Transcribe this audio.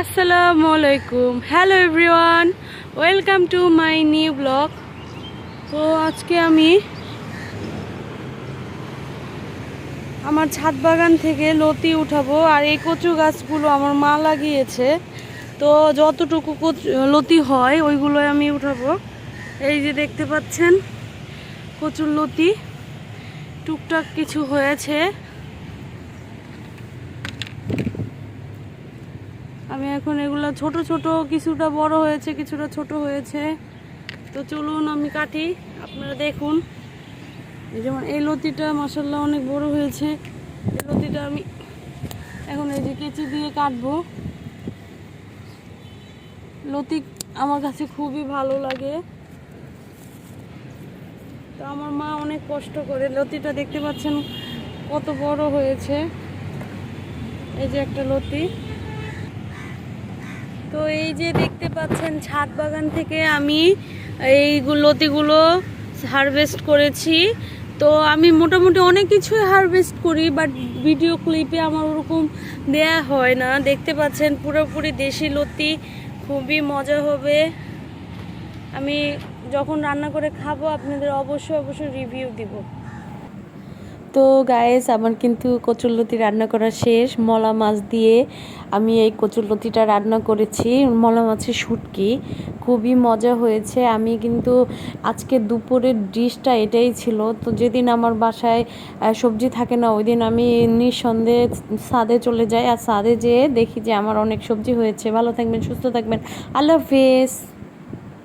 আসসালামু আলাইকুম। Hello everyone welcome to my new blog তো আজকে আমি আমার ছাদ বাগান থেকে লতি উঠাবো আর এই কচু গাছগুলো আমার মা লাগিয়েছে। তো যতটুকু লতি হয় ওইগুলো আমি উঠাবো। এই যে দেখতে পাচ্ছেন, কচুর লতি। টুকটাক কিছু হয়েছে। আমি এখন এগুলো ছোট ছোট, কিছুটা বড় হয়েছে, কিছুটা ছোট হয়েছে। তো চলুন আমি কাটি, আপনারা দেখুন। যেমন এই লতিটা মশাল্লা অনেক বড় হয়েছে। এই লতিটা আমি এখন এই যে কেচি দিয়ে কাটবো। লতি আমার কাছে খুবই ভালো লাগে। তো আমার মা অনেক কষ্ট করে লতিটা দেখতে পাচ্ছেন কত বড় হয়েছে। এই যে একটা লতি। তো এই যে দেখতে পাচ্ছেন ছাদ বাগান থেকে আমি এই লতিগুলো হারভেস্ট করেছি। তো আমি মোটামুটি অনেক কিছুই হারভেস্ট করি বাট ভিডিও ক্লিপে আমার ওরকম দেয়া হয় না। দেখতে পাচ্ছেন পুরোপুরি দেশি লতি, খুবই মজা হবে। আমি যখন রান্না করে খাব, আপনাদের অবশ্যই অবশ্যই রিভিউ দিব। তো গায়েস আমার কিন্তু কচুরলতি রান্না করা শেষ। মলা মাছ দিয়ে আমি এই কচুরলতিটা রান্না করেছি। মলা মাছের শুটকি। খুবই মজা হয়েছে। আমি কিন্তু আজকে দুপুরের ডিশটা এটাই ছিল। তো যেদিন আমার বাসায় সবজি থাকে না ওই দিন আমি নিঃসন্দেহে ছাদে চলে যাই। আর সাদে যেয়ে দেখি যে আমার অনেক সবজি হয়েছে। ভালো থাকবেন, সুস্থ থাকবেন। আল্লাহ হাফেজ।